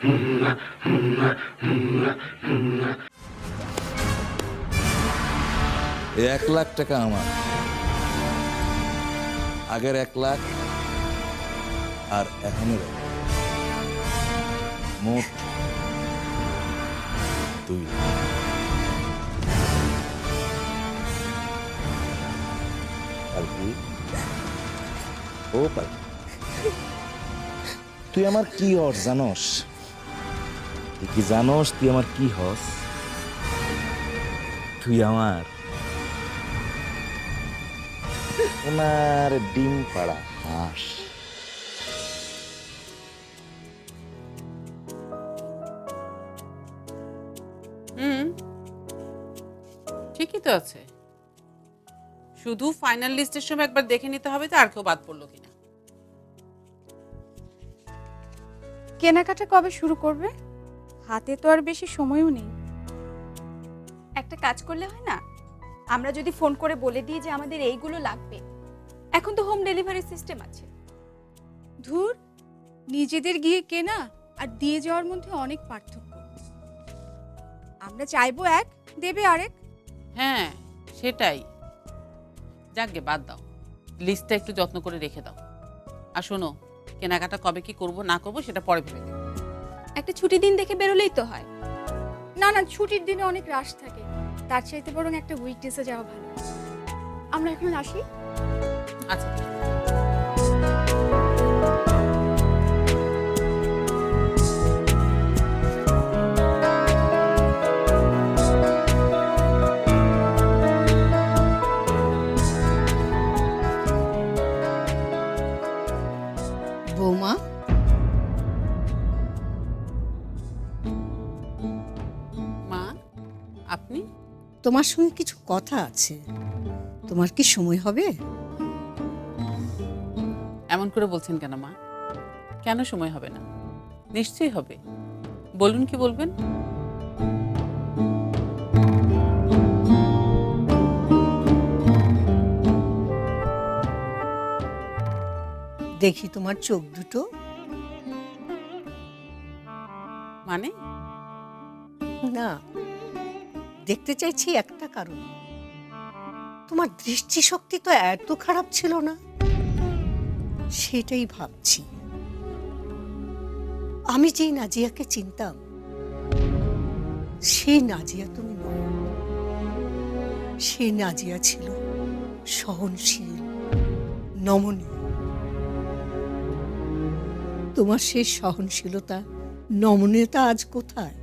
এক লাখ টাকা আমার। আগের এক লাখ আর এখনের মোট দুই ও তুই আমার কি হস জানস? তুই কি জানোস তুই আমার কি হস? তুই আমার। ওনার ডিম পাড়া হাঁস। হুম ঠিকই তো আছে। শুধু ফাইনাল লিস্টের সময় একবার দেখে নিতে হবে তো আর কেউ বাদ পড়ল কিনা। কেনাকাটা কবে শুরু করবে? হাতে তো আর বেশি সময়ও নেই। একটা কাজ করলে হয় না? আমরা যদি ফোন করে বলে দিই যে আমাদের এইগুলো লাগবে। এখন তো হোম ডেলিভারি সিস্টেম আছে। ধুর নিজেদের গিয়ে কেনা আর দিয়ে যাওয়ার মধ্যে অনেক পার্থক্য। আমরা চাইব এক দেবে আরেক। হ্যাঁ সেটাই। যাকগে বাদ দাও। লিস্টটা একটু যত্ন করে রেখে দাও। আর শোনো কেনাকাটা কবে কি করব না করব সেটা পরে ভেবে দেবো একটা ছুটি দিন দেখে বেরোলেই তো হয়। না না, ছুটির দিনে অনেক রাশ থাকে। তার চাইতে বরং একটা উইকডেসে যাওয়া ভালো। আমরা এখন আসি? আচ্ছা। তোমার সঙ্গে কিছু কথা আছে। তোমার কি সময় হবে? এমন করে বলছেন কেন মা? কেন সময় হবে না? নিশ্চয়ই হবে। বলুন কি বলবেন? দেখি তোমার চোখ দুটো। মানে? না। দেখতে চাইছি একটা কারণ। তোমার দৃষ্টিশক্তি তো এত খারাপ ছিল না? সেটাই ভাবছি। আমি যেই নাজিয়াকে চিনতাম, সেই নাজিয়া তুমি নও সেই নাজিয়া ছিল সহনশীল, নমনীয়। তোমার সেই সহনশীলতা, নমনীয়তা আজ কোথায়?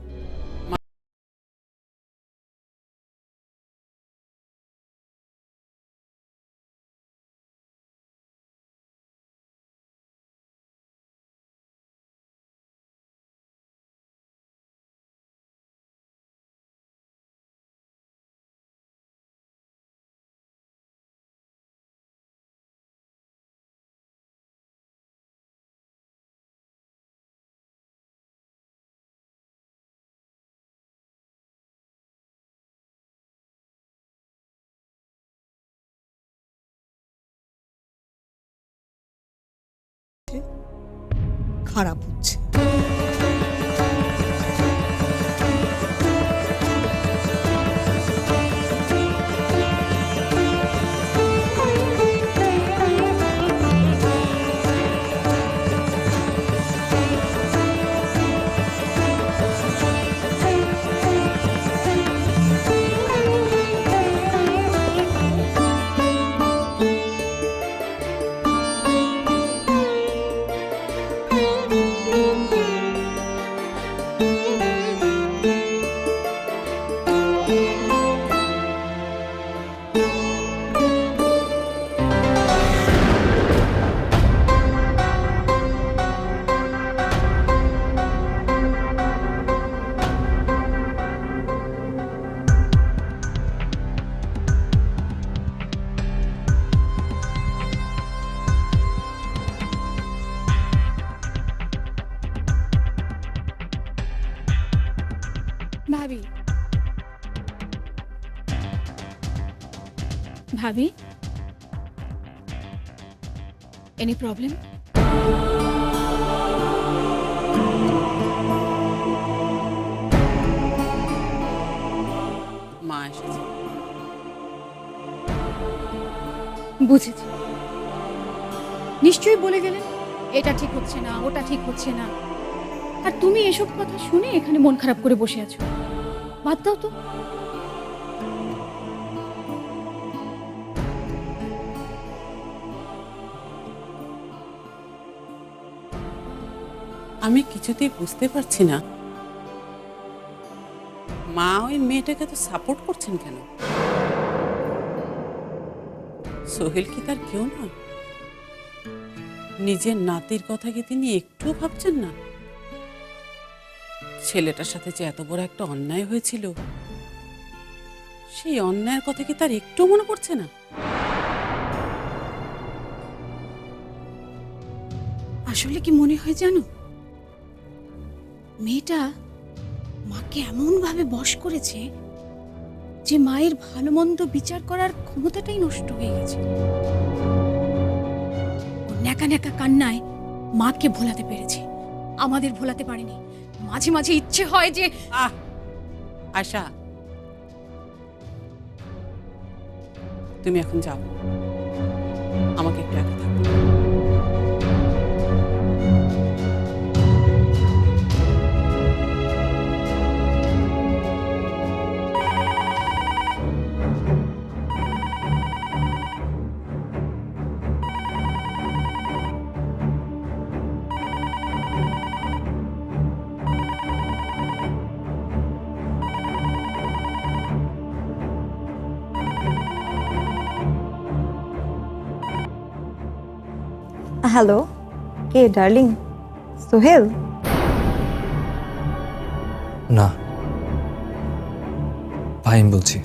খারাপ হচ্ছে। Any problem? বুঝেছি। নিশ্চয়ই বলে গেলেন এটা ঠিক হচ্ছে না ওটা ঠিক হচ্ছে না। আর তুমি এসব কথা শুনে এখানে মন খারাপ করে বসে আছো। বাদ দাও তো। আমি কিছুতেই বুঝতে পারছি না। মা ওই মেয়েটাকে তো সাপোর্ট করছেন কেন? সোহেল কি তার কেউ না? নিজের নাতির কথা কি তিনি একটু ভাবছেন না? ছেলেটার সাথে যে এত বড় একটা অন্যায় হয়েছিল, সেই অন্যায়ের কথা কি তার একটু মনে পড়ছে না? আসলে কি মনে হয় জানো? মেয়েটা মাকে এমন ভাবে বশ করেছে যে মায়ের ভালো মন্দ বিচার করার ক্ষমতাটাই নষ্ট হয়ে গেছে। ন্যাকা ন্যাকা কান্নায় মাকে ভোলাতে পেরেছে। আমাদের ভোলাতে পারেনি। মাঝে মাঝে ইচ্ছে হয় যে আশা তুমি এখন যাও। আমাকে একটু হ্যালো কে ডার্লিং সোহেল না ফাহিম বলছি।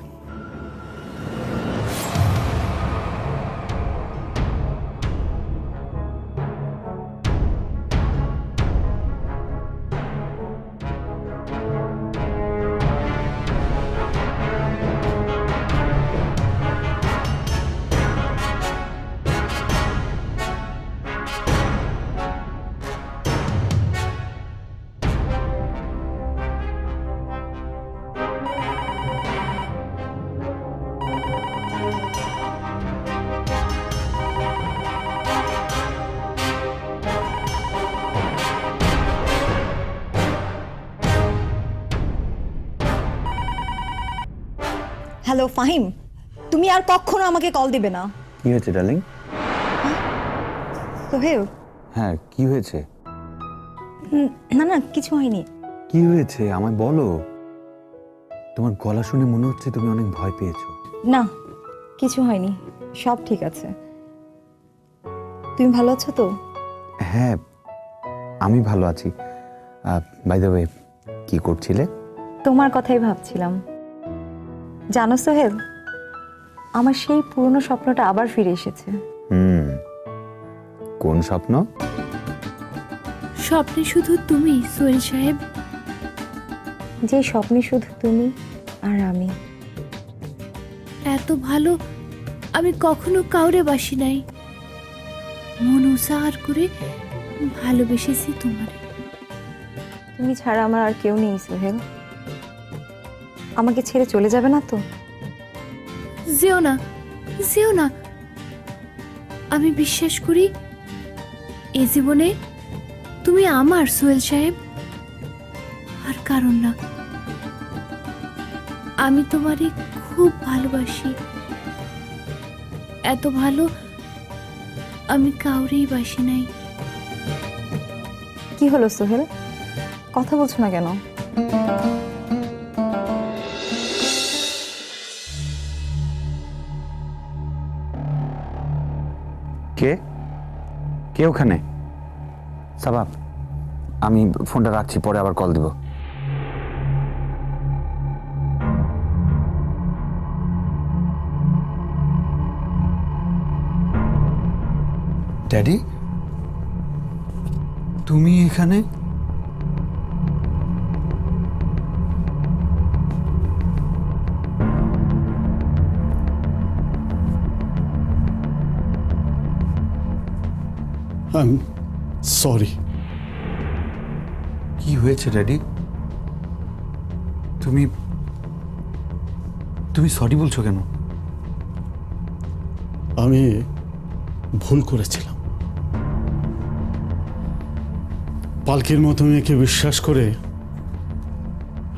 হ্যালো ফাহিম। তুমি আর কখনো আমাকে কল দিবে না। কি হয়েছে ডার্লিং সোহেল হ্যাঁ কি হয়েছে? না না কিছু হয়নি। কি হয়েছে? আমায় বলো। তোমার গলা শুনে মনে হচ্ছে তুমি অনেক ভয় পেয়েছ। না কিছু হয়নি। সব ঠিক আছে। তুমি ভালো আছো তো? হ্যাঁ আমি ভালো আছি। বাই দ্য ওয়ে কি করছিলে? তোমার কথাই ভাবছিলাম। জানো সোহেল আমার সেই পুরনো স্বপ্নটা আবার ফিরে এসেছে। হুম কোন স্বপ্ন? স্বপ্নে শুধু তুমি সোহেল সাহেব। যে স্বপ্নে শুধু তুমি আর আমি। এত ভালো আমি কখনো কাউরে বাসি নাই। মন উজাড় করে ভালোবেসেছি তোমারে। তুমি ছাড়া আমার আর কেউ নেই সোহেল। আমাকে ছেড়ে চলে যাবে না তো? যেও না যেও না। আমি বিশ্বাস করি এ জীবনে তুমি আমার সোহেল সাহেব আর কারণ না। আমি তোমারে খুব ভালোবাসি। এত ভালো আমি কাউরেই বাসি নাই। কি হলো সোহেল? কথা বলছো না কেন? কে? কে ওখানে? সাবাব আমি ফোনটা রাখছি পরে আবার কল দিব। ড্যাডি তুমি এখানে? আই এম সরি কি হয়েছে ড্যাডি তুমি তুমি সরি বলছো কেন? আমি ভুল করেছিলাম। পালকির মতো মেয়েকে বিশ্বাস করে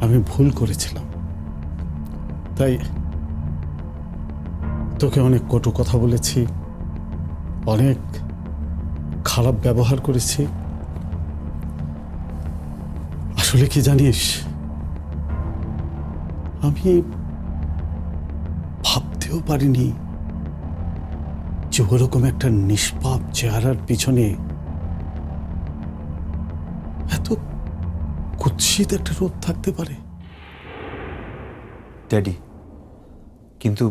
আমি ভুল করেছিলাম। তাই তোকে অনেক কটু কথা বলেছি। অনেক খারাপ ব্যবহার করেছি। আসলে কি জানিস? আমি ভাবতেও পারিনি যে ওরকম একটা নিষ্পাপ চেহারার পিছনে এত কুৎসিত একটা রোধ থাকতে পারে। ড্যাডি, কিন্তু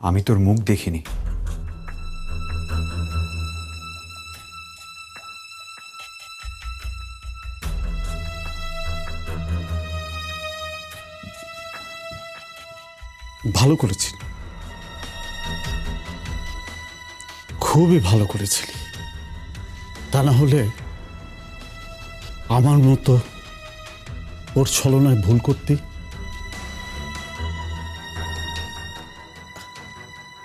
আমি তোর মুখ দেখিনি। ভালো করেছিল। খুবই ভালো করেছিলি। তা না হলে আমার মতো ওর ছলনায় ভুল করতি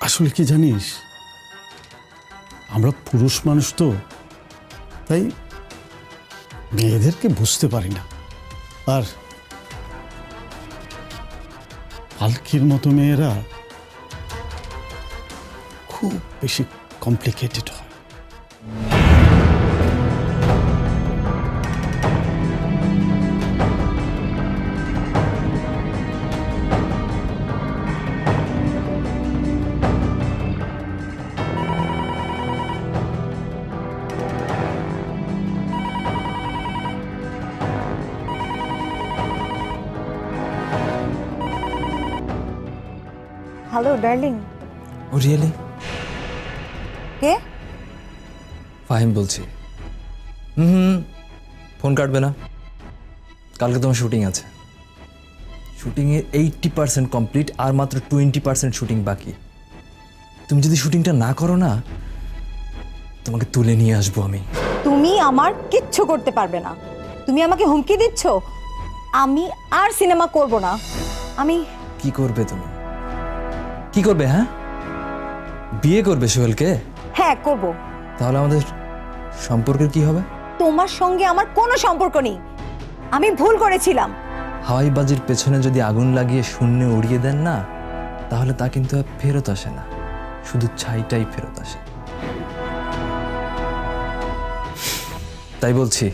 আসলে কি জানিস? আমরা পুরুষ মানুষ তো, তাই মেয়েদেরকে বুঝতে পারি না। আর পালকির মতো মেয়েরা খুব বেশি কমপ্লিকেটেড হয়। হ্যালো ডার্লিং ও রিয়েলি কে? ফাহিম বলছি। হুম ফোন কাটবে না। কালকে তোমার শুটিং আছে। শুটিংয়ের এইটটি পার্সেন্ট কমপ্লিট আর মাত্র টোয়েন্টি পার্সেন্ট শুটিং বাকি। তুমি যদি শুটিংটা না করো না তোমাকে তুলে নিয়ে আসব আমি। তুমি আমার কিচ্ছু করতে পারবে না। তুমি আমাকে হুমকি দিচ্ছ? আমি আর সিনেমা করব না। আমি কি করবে তুমি? কি করবে হ্যাঁ? বিয়ে করবে সোহেলকে? হ্যাঁ করব। তাহলে আমাদের সম্পর্কের কি হবে? তোমার সঙ্গে আমার কোনো সম্পর্ক নেই। আমি ভুল করেছিলাম। হাওয়াই বাজির পেছনে যদি আগুন লাগিয়ে শূন্যে উড়িয়ে দেন না তাহলে তা কিন্তু আর ফেরত আসে না। শুধু ছাইটাই ফেরত আসে। তাই বলছি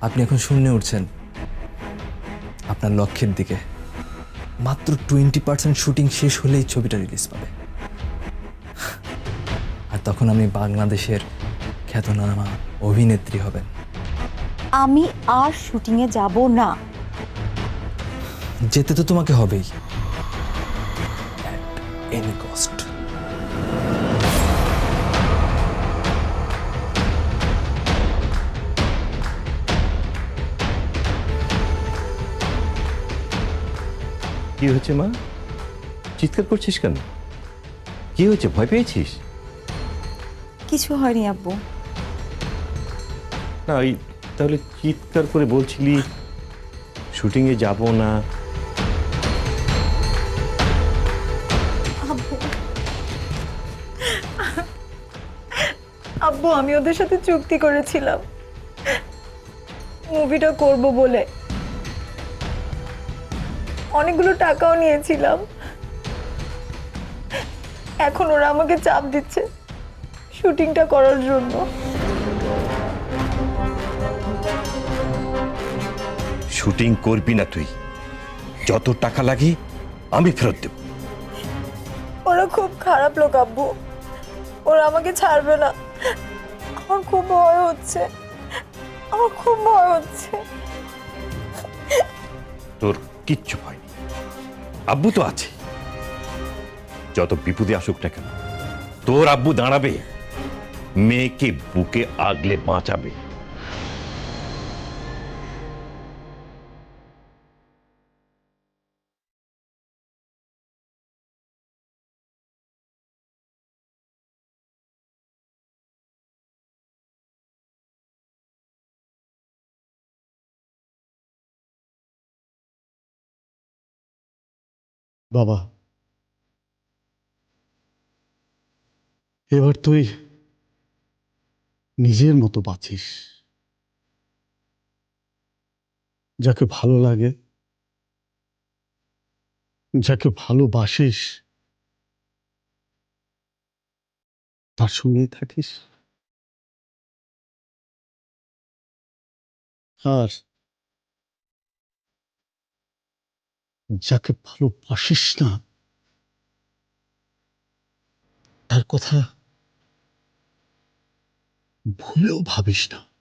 আপনি এখন শূন্যে উঠছেন আপনার লক্ষ্যের দিকে। মাত্র টোয়েন্টি পার্সেন্ট শুটিং শেষ হলেই ছবিটা রিলিজ পাবে। আর তখন আমি বাংলাদেশের খ্যাতনামা অভিনেত্রী হবেন। আমি আর শুটিংয়ে যাব না। যেতে তো তোমাকে হবেই। এনি কস্ট কি হয়েছে মা? চিৎকার করছিস কেন? কি হয়েছে? ভয় পেয়েছিস? কিছু হয়নি আব্বু। না ওই তাহলে চিৎকার করে বলছিলি শুটিংয়ে যাব না। আব্বু। আব্বু আমি ওদের সাথে চুক্তি করেছিলাম। মুভিটা করব বলে। অনেকগুলো টাকাও নিয়েছিলাম। এখন ওরা আমাকে চাপ দিচ্ছে শুটিংটা করার জন্য। শুটিং করবি না তুই। যত টাকা লাগে আমি ফেরত দেব। ওরা খুব খারাপ লোক আব্বু। ওরা আমাকে ছাড়বে না। আমার খুব ভয় হচ্ছে। আমার খুব ভয় হচ্ছে। তোর কিচ্ছু ভয় আব্বু তো আছে। যত বিপদে আসুক না কেন, তোর আব্বু দাঁড়াবে, মেয়েকে বুকে আগলে বাঁচাবে। বাবা। এবার তুই নিজের মতো বাঁচিস। যাকে ভালো লাগে, যাকে ভালোবাসিস, তার সঙ্গেই থাকিস। আর যাকে ভালোবাসিস না তার কথা ভুলেও ভাবিস না।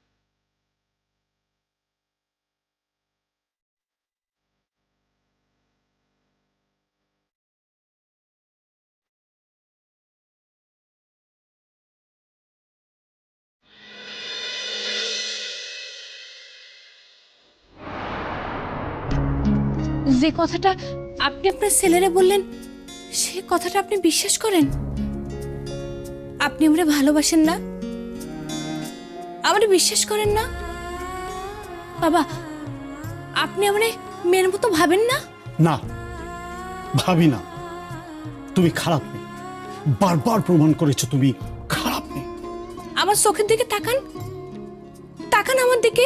যে কথাটা আপনি আপনার ছেলেরে বললেন সে কথাটা আপনি বিশ্বাস করেন? আপনি আমরা ভালোবাসেন না? আমার বিশ্বাস করেন না? বাবা আপনি আমরা মেয়ের মতো ভাবেন না? না ভাবি না। তুমি খারাপ নেই বারবার প্রমাণ করেছ তুমি খারাপ নেই আমার চোখের দিকে তাকান। তাকান আমার দিকে।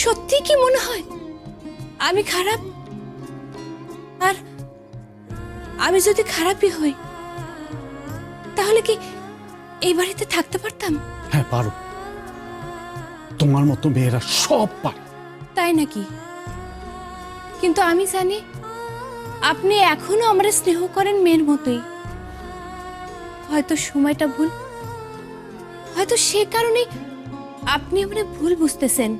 সত্যি কি মনে হয়? আমি খারাপ? আমি যদি খারাপই হই তাহলে কি এই বাড়িতে থাকতে পারতাম? হ্যাঁ পারো। তোমার মতো মেয়েরা সব পারে। তাই নাকি? কিন্তু আমি জানি আপনি এখনও আমরা স্নেহ করেন মেয়ের মতোই। হয়তো সময়টা ভুল হয়তো সে কারণে আপনি আমরা ভুল বুঝতেছেন।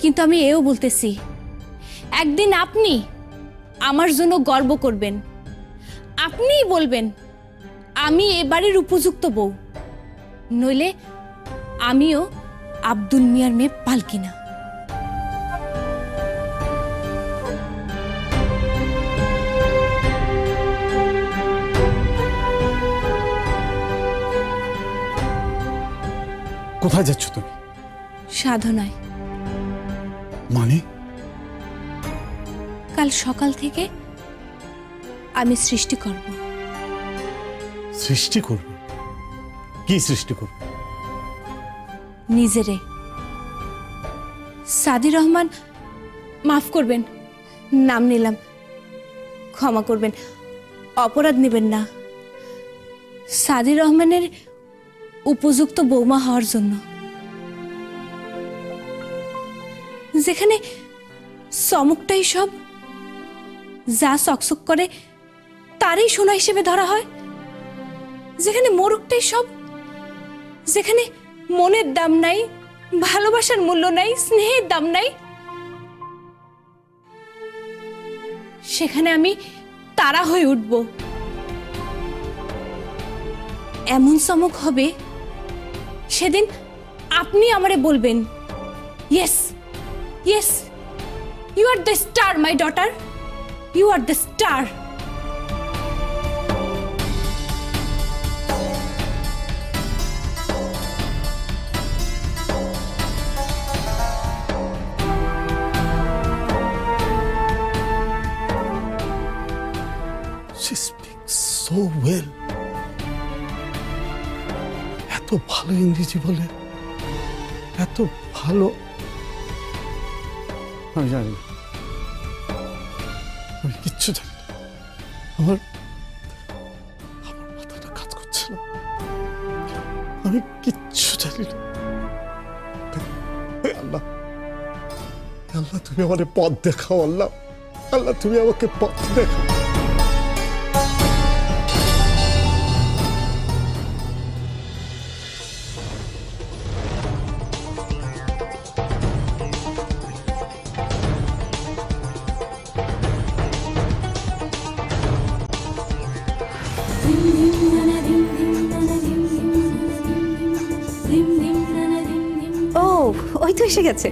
কিন্তু আমি এও বলতেছি একদিন আপনি আমার জন্য গর্ব করবেন। আপনিই বলবেন আমি এ বাড়ির উপযুক্ত বউ। নইলে আমিও আব্দুল মিয়ার মেয়ে পালকি না। কোথায় যাচ্ছ তুমি? সাধনায়। মানে? কাল সকাল থেকে আমি সৃষ্টি করব। সৃষ্টি করবে? কি সৃষ্টি করবে? নিজেরে। সাদি রহমান মাফ করবেন নাম নিলাম ক্ষমা করবেন অপরাধ নেবেন না। সাদি রহমানের উপযুক্ত বৌমা হওয়ার জন্য। যেখানে চমকটাই সব যা সকসক করে, তারই সোনা হিসেবে ধরা হয়। যেখানে মোরগটাই সব, যেখানে মনের দাম নাই, ভালোবাসার মূল্য নাই, স্নেহের দাম নাই, সেখানে আমি তারা হয়ে উঠব। এমন চমক হবে, সেদিন আপনি আমারে বলবেন yes yes you are the star my daughter You are the star She speaks so well. এত ভালো ইংরেজি বলে এত ভালো আমি জানি না। আমি কিচ্ছু জানি আমার আমার মাথাটা কাজ করছে না। আমি কিচ্ছু জানি না। আল্লাহ। আল্লাহ, তুমি আমাকে পথ দেখাও, আল্লাহ। আল্লাহ, তুমি আমাকে পথ দেখাও। এসে গেছে।